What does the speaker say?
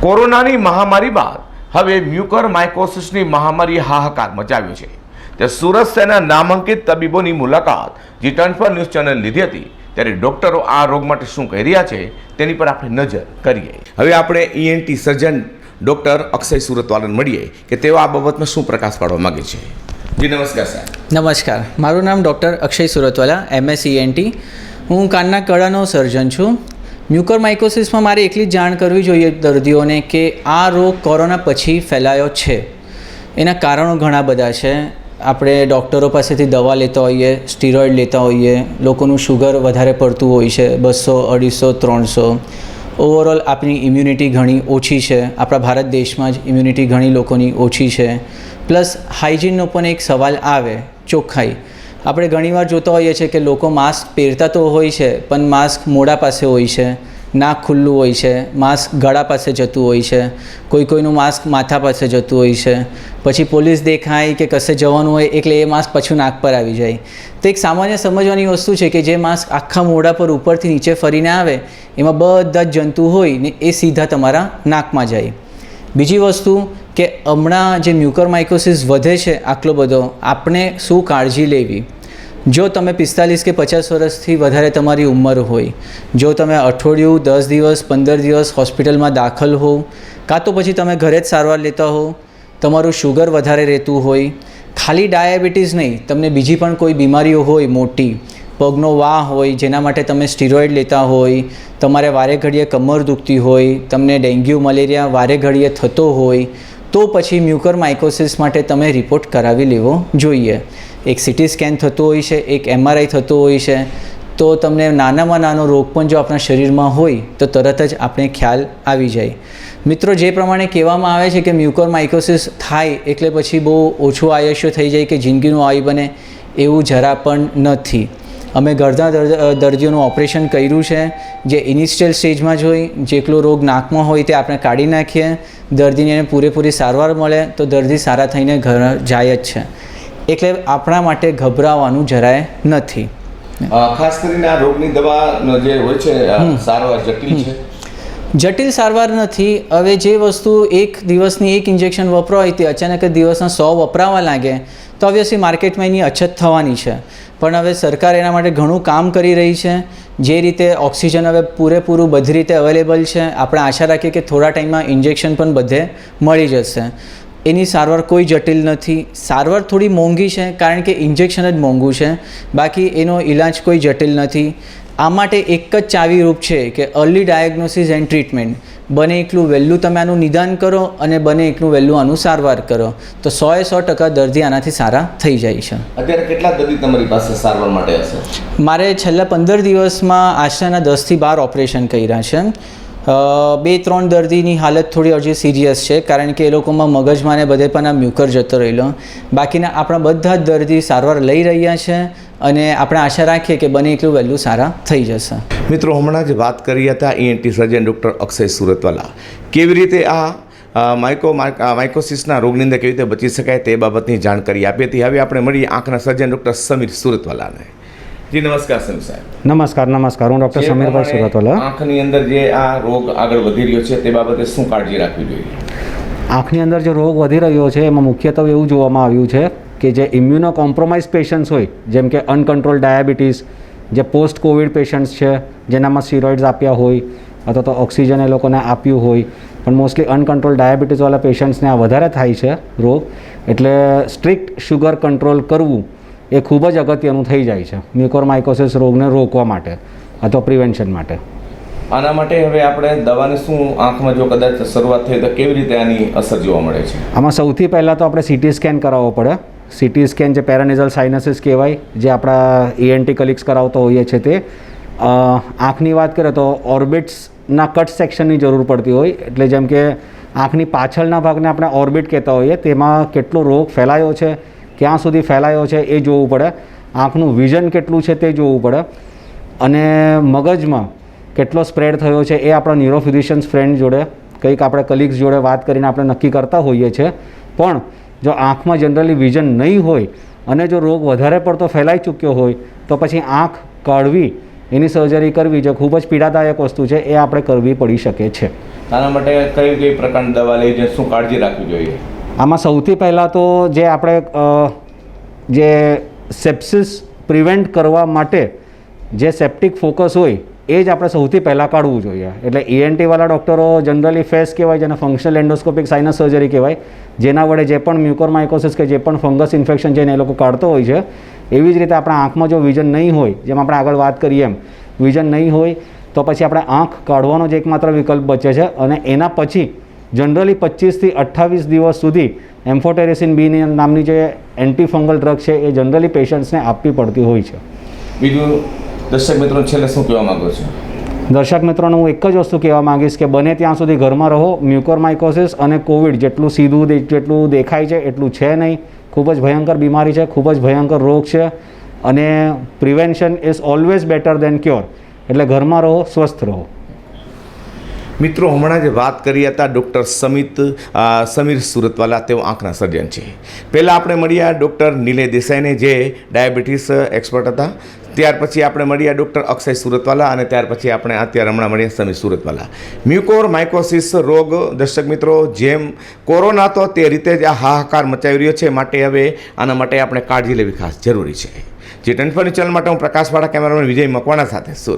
કોરોનાની મહામારી બાદ હવે મ્યુકર માઇકોસિસની મહામારી હાહાકાર મચાવ્યો છે. તે સુરત શહેરના નામાંકિત તબીબોની મુલાકાત જે ટ્વેન્ટી ન્યૂઝ ચેનલ લીધી હતી ત્યારે ડોક્ટરો આ રોગ માટે શું કહી રહ્યા છે તેની પર આપણે નજર કરીએ. હવે આપણે ઈએનટી સર્જન ડોક્ટર અક્ષય સુરતવાલાને મળીએ કે તેઓ આ બાબતમાં શું પ્રકાશ પાડવા માંગે છે. જી નમસ્કાર સાહેબ. નમસ્કાર. મારું નામ doctor Akshay Suratwala MS ENT હું કાનના કળાનો સર્જન છું. મ્યુકર માઇકોસિસમાં મારે એટલી જ જાણ કરવી જોઈએ દર્દીઓને કે આ રોગ કોરોના પછી ફેલાયો છે. એના કારણો ઘણા બધા છે. આપણે ડૉક્ટરો પાસેથી દવા લેતા હોઈએ, સ્ટીરોઇડ લેતા હોઈએ, લોકોનું શુગર વધારે પડતું હોય છે, બસો, અઢીસો, ત્રણસો. ઓવરઓલ આપણી ઇમ્યુનિટી ઘણી ઓછી છે. આપણા ભારત દેશમાં જ ઇમ્યુનિટી ઘણી લોકોની ઓછી છે. પ્લસ હાઇજીનનો પણ એક સવાલ આવે, ચોખ્ખાઈ. આપણે ઘણીવાર જોતા હોઈએ છીએ કે લોકો માસ્ક પહેરતા તો હોય છે, પણ માસ્ક મોઢા પાસે હોય છે, નાક ખુલ્લું હોય છે માસ્ક ગળા પાસે જતું હોય છે, કોઈ કોઈનું માસ્ક માથા પાસે જતું હોય છે. પછી પોલીસ દેખાય કે કશે જવાનું હોય, એટલે એ માસ્ક પાછું નાક પર આવી જાય. તો એક સામાન્ય સમજવાની વસ્તુ છે કે જે માસ્ક આખા મોઢા પર ઉપરથી નીચે ફરીને આવે, એમાં બધા જ જંતુ હોય ને એ સીધા તમારા નાકમાં જાય. બીજી વસ્તુ કે હમણાં જે મ્યુકર માઇકોસિસ વધે છે આટલો બધો, આપણે શું કાળજી લેવી? જો તમે પિસ્તાલીસ કે પચાસ વર્ષથી વધારે તમારી ઉંમર હોય, જો તમે અઠવાડિયું, દસ દિવસ, પંદર દિવસ હોસ્પિટલમાં દાખલ હો, કાં તો પછી તમે ઘરે જ સારવાર લેતા હો, તમારું શુગર વધારે રહેતું હોય, ખાલી ડાયાબિટીસ નહીં, તમને બીજી પણ કોઈ બીમારીઓ હોય મોટી, પગનો વા હોય, જેના માટે તમે સ્ટીરોઇડ લેતા હોય, તમારે વારે ઘડીએ કમર દુખતી હોય, તમને ડેન્ગ્યુ, મલેરિયા વારે ઘડીએ થતો હોય તો પછી મ્યુકર માઇકોસિસ માટે તમે રિપોર્ટ કરાવી લેવો જોઈએ. એક સિટી સ્કેન થતું હોય છે, એક એમઆરઆઈ થતું હોય છે, તો તમને નાનામાં નાનો રોગ પણ જો આપણા શરીરમાં હોય, તો તરત જ આપણે ખ્યાલ આવી જાય. મિત્રો, જે પ્રમાણે કહેવામાં આવે છે કે મ્યુકર માઇકોસિસ થાય એટલે પછી બહુ ઓછું આયુષ્ય થઈ જાય કે જિંદગીનું આયુ બને, એવું જરા પણ નથી. અમે ગરદા દર્દ દર્દીઓનું ઓપરેશન કર્યું છે, જે ઇનિશિયલ સ્ટેજમાં જ હોય, જેટલો રોગ નાકમાં હોય તે આપણે કાઢી નાખીએ દર્દીને પૂરેપૂરી સારવાર મળે તો દર્દી સારા થઈને ઘર જાય જ છે. એટલે આપણા માટે ગભરાવાનું જરાય નથી. ખાસ કરીને આ રોગની દવા જે હોય છે સારવાર જટિલ છે? જટિલ સારવાર નથી. હવે જે વસ્તુ એક દિવસની એક ઇન્જેક્શન વપરાય તે અચાનક જ દિવસના સો વપરાવા લાગે. તો ઓબ્વિયસલી માર્કેટમાં એની અછત થવાની છે. પણ હવે સરકાર એના માટે ઘણું કામ કરી રહી છે. જે રીતે ઓક્સિજન હવે પૂરેપૂરું બધી રીતે અવેલેબલ છે, આપણે આશા રાખીએ કે થોડા ટાઈમમાં ઇન્જેક્શન પણ બધે મળી જશે. એની સારવાર કોઈ જટિલ નથી. સારવાર થોડી મોંઘી છે, કારણ કે ઇન્જેક્શન જ મોંઘું છે. બાકી એનો ઈલાજ કોઈ જટિલ નથી. આ માટે એક જ ચાવીરૂપ છે કે અર્લી ડાયગ્નોસિસ એન્ડ ટ્રીટમેન્ટ બને એટલું વહેલું તમે આનું નિદાન કરો અને બને એટલું વહેલું આનું સારવાર કરો. તો સોએ સો ટકા દર્દી આનાથી સારા થઈ જાય છે. અત્યારે કેટલા દર્દી તમારી પાસે સારવાર માટે હશે? મારે છેલ્લા પંદર દિવસમાં આશાના દસથી બાર ઓપરેશન કર્યા છે. બે ત્રણ દર્દીની હાલત થોડી હજી સિરિયસ છે કારણ કે એ લોકોમાં મગજમાં ને બધે પણ આ મ્યુકર જતો રહેલો. બાકીના આપણા બધા જ દર્દી સારવાર લઈ રહ્યા છે. અને આપણે આશા રાખીએ કે બને એટલું વહેલું સારા થઈ જશે. મિત્રો હમણાં જ વાત કરી હતા ENT surgeon doctor Akshay Suratwala. કેવી રીતે આ માઇકો માઇકોસિસના રોગની અંદર કેવી રીતે બચી શકાય તે બાબતની જાણકારી આપી હતી. હવે આપણે મળીએ આંખના સર્જન ડૉક્ટર સમીર સુરતવાલાને. જી નમસ્કાર સમીર સાહેબ. નમસ્કાર નમસ્કાર. હું ડૉક્ટર સમીરભાઈ સુરતવાલા. આંખની અંદર જે આ રોગ આગળ વધી રહ્યો છે તે બાબતે શું કાળજી રાખવી જોઈએ? આંખની અંદર જે રોગ વધી રહ્યો છે એમાં મુખ્યત્વે એવું જોવામાં આવ્યું છે કે જે ઇમ્યુનો કોમ્પ્રોમાઇઝ પેશન્ટ્સ હોય જેમ કે અનકન્ટ્રોલ ડાયાબિટીસ જે પોસ્ટ કોવિડ પેશન્ટ્સ છે જેનામાં સ્ટીરોઇડ્સ આપ્યા હોય અથવા તો ઓક્સિજન એ લોકોને આપ્યું હોય પણ મોસ્ટલી અનકન્ટ્રોલ ડાયાબિટીસવાળા પેશન્ટ્સને આ વધારે થાય છે રોગ. એટલે સ્ટ્રિક્ટ શુગર કંટ્રોલ કરવું એ ખૂબ જ અગત્યનું થઈ જાય છે મ્યુકોરમાઇકોસિસ રોગને રોકવા માટે અથવા પ્રિવેન્શન માટે. આના માટે હવે આપણે દવાને શું આંખમાં જો કદાચ શરૂઆત થઈ તો કેવી રીતે આની અસર જોવા મળે છે? આમાં સૌથી પહેલાં તો આપણે સીટી સ્કેન કરાવવો પડે. સીટી સ્કેન જે પેરાનેઝલ સાઇનસીસ કહેવાય, જે આપણા ઈએનટી કલિક્સ કરાવતો હોઈએ છીએ તે આંખની વાત કરીએ તો ઓર્બિટ્સના કટ સેક્શનની જરૂર પડતી હોય. એટલે જેમ કે આંખની પાછળના ભાગને આપણે ઓર્બિટ કહેતા હોઈએ, તેમાં કેટલો રોગ ફેલાયો છે, ક્યાં સુધી ફેલાયો છે એ જોવું પડે. આંખનું વિઝન કેટલું છે તે જોવું પડે. અને મગજમાં કેટલો સ્પ્રેડ થયો છે એ આપણા ન્યુરોફિઝિશિયન્સ ફ્રેન્ડ જોડે, કંઈક આપણે કલીગ્સ જોડે વાત કરીને આપણે નક્કી કરતા હોઈએ છીએ પણ જો આંખમાં જનરલી વિઝન નહીં હોય અને જો રોગ વધારે પડતો ફેલાઈ ચૂક્યો હોય તો પછી આંખ કાઢવી એની સર્જરી કરવી જે ખૂબ જ પીડાદાયક વસ્તુ છે એ આપણે કરવી પડી શકે છે. આના માટે કઈ કઈ પ્રકારની દવા લઈ શું કાળજી રાખવી જોઈએ? આમાં સૌથી પહેલાં તો જે આપણે જે સેપ્સિસ પ્રિવેન્ટ કરવા માટે જે સેપ્ટિક ફોકસ હોય એ જ આપણે સૌથી પહેલાં કાઢવું જોઈએ. એટલે ઈએનટીવાળા ડૉક્ટરો જનરલી ફેસ કહેવાય જેને ફંક્શનલ એન્ડોસ્કોપિક સાઇનસ સર્જરી કહેવાય. જેના વડે જે પણ મ્યુકોરમાઇકોસિસ કે જે પણ ફંગસ ઇન્ફેક્શન છે એને એ લોકો કાઢતો હોય છે. એવી જ રીતે આપણા આંખમાં જો વિઝન નહીં હોય, જેમ આપણે આગળ વાત કરીએ એમ વિઝન નહીં હોય, તો પછી આપણે આંખ કાઢવાનો જ એકમાત્ર વિકલ્પ બચે છે. અને એના પછી જનરલી પચીસથી અઠ્ઠાવીસ દિવસ સુધી એમ્ફોટેરેસિન બી નામની જે એન્ટીફંગલ ડ્રગ છે, એ જનરલી પેશન્ટ્સને આપવી પડતી હોય છે. બીજું દર્શક મિત્રો છેલ્લે શું કહેવા માગો છો? દર્શક મિત્રોને હું એક જ વસ્તુ કહેવા માંગીશ કે બને ત્યાં સુધી ઘરમાં રહો મ્યુકોરમાઇકોસિસ અને કોવિડ જેટલું સીધું જેટલું દેખાય છે એટલું છે નહીં. ખૂબ જ ભયંકર બીમારી છે ખૂબ જ ભયંકર રોગ છે અને prevention is always better than cure. એટલે ઘરમાં રહો સ્વસ્થ રહો. મિત્રો હમણાં જે વાત કરી હતા ડૉક્ટર સમિત સમીર સુરતવાલા તેઓ આંખના સર્જન છે. પહેલાં આપણે મળ્યા ડૉક્ટર નિલય દેસાઈને જે ડાયાબિટીસ એક્સપર્ટ હતા. ત્યાર પછી આપણે મળ્યા ડૉક્ટર અક્ષય સુરતવાલા અને ત્યાર પછી આપણે અત્યારે હમણાં મળ્યા સમી સુરતવાલા. મ્યુકોર માઇકોસિસ રોગ, દર્શક મિત્રો, જેમ કોરોના તો તે રીતે જ આ હાહાકાર મચાવી રહ્યો છે, માટે હવે આના માટે આપણે કાળજી લેવી ખાસ જરૂરી છે. જે ટેન્ફોની ચેનલ માટે હું પ્રકાશવાળા કેમેરામેન વિજય મકવાણા સાથે સુરત